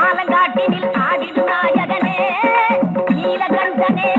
ஆலங்காட்டினில் এখানে